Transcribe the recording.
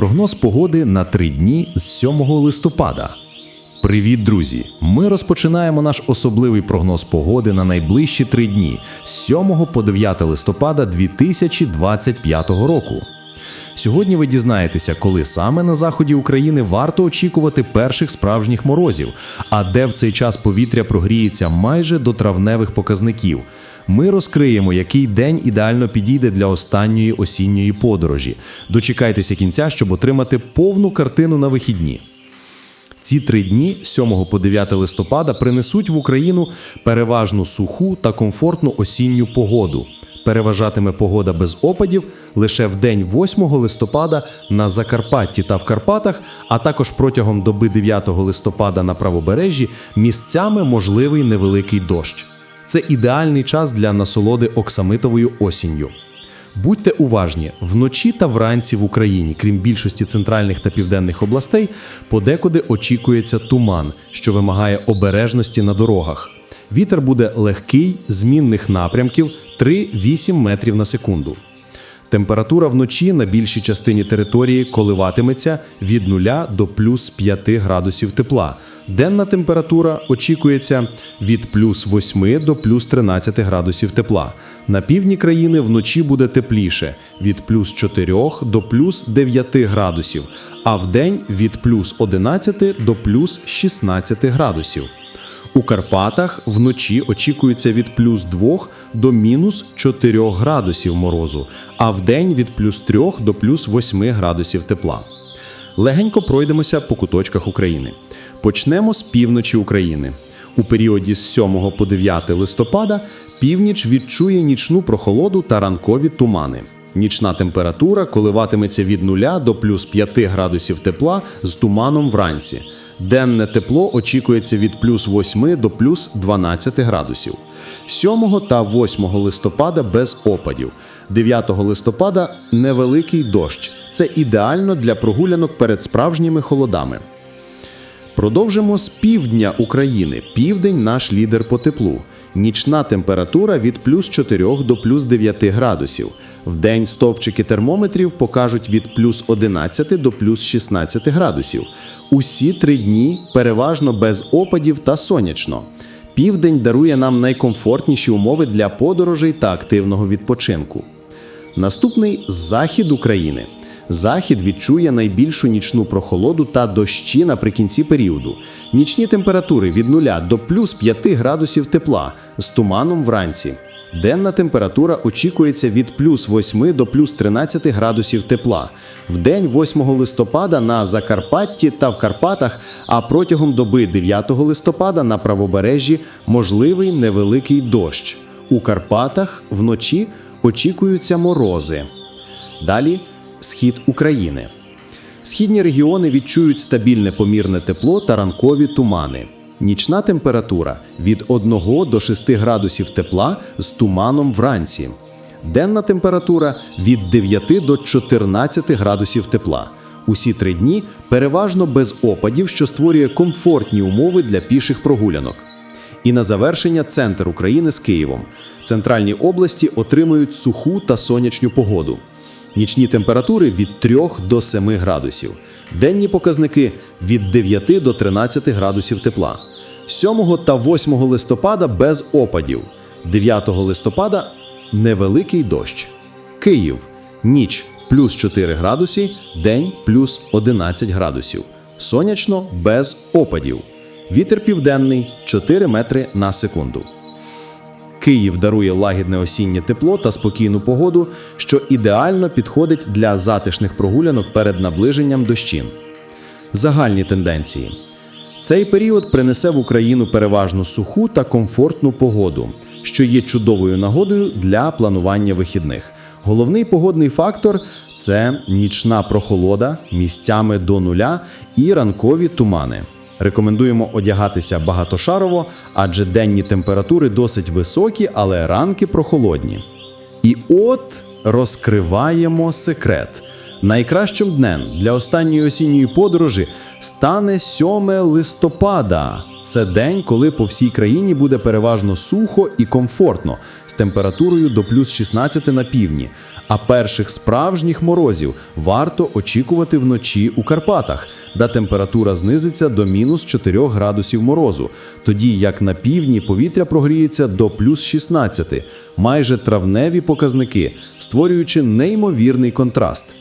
Прогноз погоди на три дні з 7 листопада. Привіт, друзі! Ми розпочинаємо наш особливий прогноз погоди на найближчі три дні з 7 по 9 листопада 2025 року. Сьогодні ви дізнаєтеся, коли саме на заході України варто очікувати перших справжніх морозів, а де в цей час повітря прогріється майже до травневих показників. Ми розкриємо, який день ідеально підійде для останньої осінньої подорожі. Дочекайтеся кінця, щоб отримати повну картину на вихідні. Ці три дні, з 7 по 9 листопада, принесуть в Україну переважну суху та комфортну осінню погоду. Переважатиме погода без опадів лише в день 8 листопада на Закарпатті та в Карпатах, а також протягом доби 9 листопада на правобережжі місцями можливий невеликий дощ. Це ідеальний час для насолоди оксамитовою осінню. Будьте уважні, вночі та вранці в Україні, крім більшості центральних та південних областей, подекуди очікується туман, що вимагає обережності на дорогах. Вітер буде легкий, змінних напрямків 3-8 метрів на секунду. Температура вночі на більшій частині території коливатиметься від 0 до плюс 5 градусів тепла. Денна температура очікується від плюс 8 до плюс 13 градусів тепла. На півдні країни вночі буде тепліше від плюс 4 до плюс 9 градусів, а вдень від плюс 11 до плюс 16 градусів. У Карпатах вночі очікується від плюс 2 до мінус 4 градусів морозу, а вдень від плюс 3 до плюс 8 градусів тепла. Легенько пройдемося по куточках України. Почнемо з півночі України. У періоді з 7 по 9 листопада північ відчує нічну прохолоду та ранкові тумани. Нічна температура коливатиметься від 0 до плюс 5 градусів тепла з туманом вранці. Денне тепло очікується від плюс 8 до плюс 12 градусів. 7 та 8 листопада без опадів. 9 листопада невеликий дощ. Це ідеально для прогулянок перед справжніми холодами. Продовжимо з півдня України. Південь наш лідер по теплу. Нічна температура від плюс 4 до плюс 9 градусів. Вдень стовпчики термометрів покажуть від плюс 11 до плюс 16 градусів. Усі три дні переважно без опадів та сонячно. Південь дарує нам найкомфортніші умови для подорожей та активного відпочинку. Наступний захід України. Захід відчує найбільшу нічну прохолоду та дощі наприкінці періоду. Нічні температури від 0 до плюс 5 градусів тепла з туманом вранці. Денна температура очікується від плюс 8 до плюс 13 градусів тепла. В день 8 листопада на Закарпатті та в Карпатах, а протягом доби 9 листопада на правобережжі можливий невеликий дощ. У Карпатах вночі очікуються морози. Далі схід України. Східні регіони відчують стабільне помірне тепло та ранкові тумани. Нічна температура від 1 до 6 градусів тепла з туманом вранці. Денна температура від 9 до 14 градусів тепла. Усі три дні переважно без опадів, що створює комфортні умови для піших прогулянок. І на завершення центр України з Києвом. Центральні області отримують суху та сонячну погоду. Нічні температури від 3 до 7 градусів. Денні показники від 9 до 13 градусів тепла. 7 та 8 листопада без опадів. 9 листопада невеликий дощ. Київ. Ніч плюс 4 градуси, день плюс 11 градусів. Сонячно без опадів. Вітер південний 4 метри на секунду. Київ дарує лагідне осіннє тепло та спокійну погоду, що ідеально підходить для затишних прогулянок перед наближенням дощин. Загальні тенденції. Цей період принесе в Україну переважно суху та комфортну погоду, що є чудовою нагодою для планування вихідних. Головний погодний фактор це нічна прохолода місцями до нуля і ранкові тумани. Рекомендуємо одягатися багатошарово, адже денні температури досить високі, але ранки прохолодні. І от розкриваємо секрет. Найкращим днем для останньої осінньої подорожі стане 7 листопада. Це день, коли по всій країні буде переважно сухо і комфортно, з температурою до плюс 16 на півдні. А перших справжніх морозів варто очікувати вночі у Карпатах, де температура знизиться до мінус 4 градусів морозу, тоді як на півдні повітря прогріється до плюс 16, майже травневі показники, створюючи неймовірний контраст.